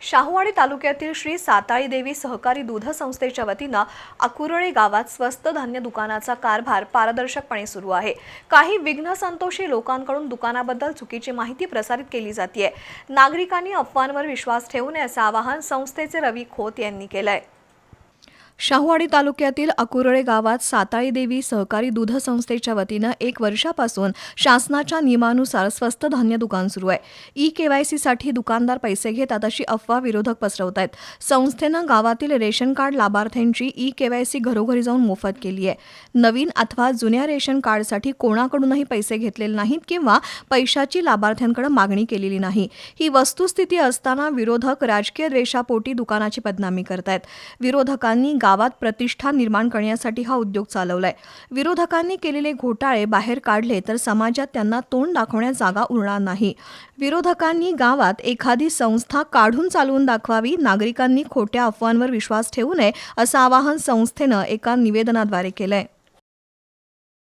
शाहूवाडी तालुक्यातील श्री साताळी देवी सहकारी दूध संस्थेच्या वतीनं अकुरळे गावात स्वस्त धान्य दुकानाचा कारभार पारदर्शकपणे सुरू आहे. काही विघ्न संतोषी लोकांकडून दुकानाबद्दल चुकीची माहिती प्रसारित केली जाते नागरिकांनी अफवांवर विश्वास ठेवू नये असं आवाहन संस्थेचे रवी खोत यांनी केलंय. शाहूवाडी तालुक्यातील अकुरळे गावात साताळी देवी सहकारी दूध संस्थेच्या वतीनं एक वर्षापासून शासनाच्या नियमानुसार स्वस्त धान्य दुकान सुरू आहे. ई केवायसीसाठी दुकानदार पैसे घेतात अशी अफवा विरोधक पसरवत आहेत संस्थेनं गावातील रेशन कार्ड लाभार्थ्यांची ई केवायसी घरोघरी जाऊन मोफत केली आहे. नवीन अथवा जुन्या रेशन कार्डसाठी कोणाकडूनही पैसे घेतलेले नाहीत किंवा पैशाची लाभार्थ्यांकडे मागणी केलेली नाही. ही वस्तुस्थिती असताना विरोधक राजकीय द्वेषापोटी दुकानाची बदनामी करतायत. विरोधकांनी गावात प्रतिष्ठा निर्माण करण्यासाठी हा उद्योग चालवलाय. विरोधकांनी केलेले घोटाळे बाहेर काढले तर समाजात त्यांना तोंड दाखवण्यास जागा उरणार नाही. विरोधकांनी गावात एखादी संस्था काढून चालवून दाखवावी नागरिकांनी खोट्या अफवांवर विश्वास ठेवू नये असं आवाहन संस्थेनं एका निवेदनाद्वारे केलंय.